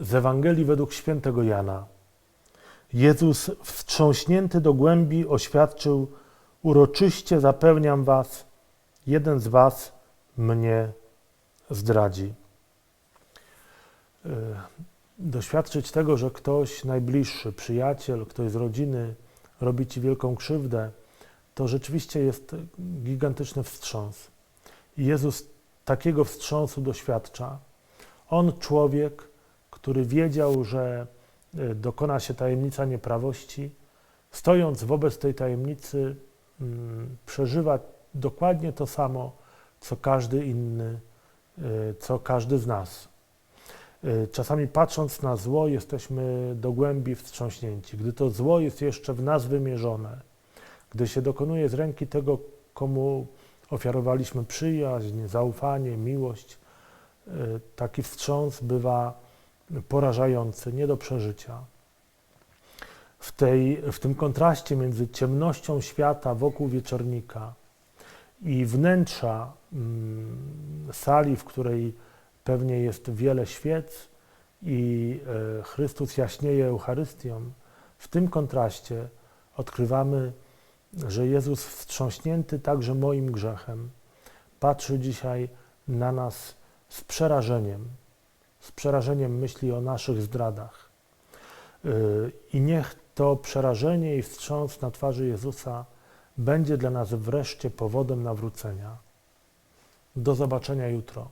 z Ewangelii według świętego Jana. Jezus, wstrząśnięty do głębi, oświadczył: Uroczyście zapewniam Was, jeden z Was mnie zdradzi. Y, Doświadczyć tego, że ktoś najbliższy, przyjaciel, ktoś z rodziny robi Ci wielką krzywdę, to rzeczywiście jest gigantyczny wstrząs. I Jezus takiego wstrząsu doświadcza. On, człowiek, który wiedział, że y, dokona się tajemnica nieprawości, stojąc wobec tej tajemnicy, mm, przeżywa dokładnie to samo, co każdy inny, y, co każdy z nas. Y, Czasami patrząc na zło, jesteśmy do głębi wstrząśnięci. Gdy to zło jest jeszcze w nas wymierzone, gdy się dokonuje z ręki tego, komu ofiarowaliśmy przyjaźń, zaufanie, miłość, taki wstrząs bywa porażający, nie do przeżycia. W, tej, w tym kontraście między ciemnością świata wokół wieczornika i wnętrza mm, sali, w której pewnie jest wiele świec i e, Chrystus jaśnieje Eucharystią, w tym kontraście odkrywamy, że Jezus wstrząśnięty także moim grzechem patrzy dzisiaj na nas z przerażeniem, z przerażeniem myśli o naszych zdradach. Yy, I niech to przerażenie i wstrząs na twarzy Jezusa będzie dla nas wreszcie powodem nawrócenia. Do zobaczenia jutro.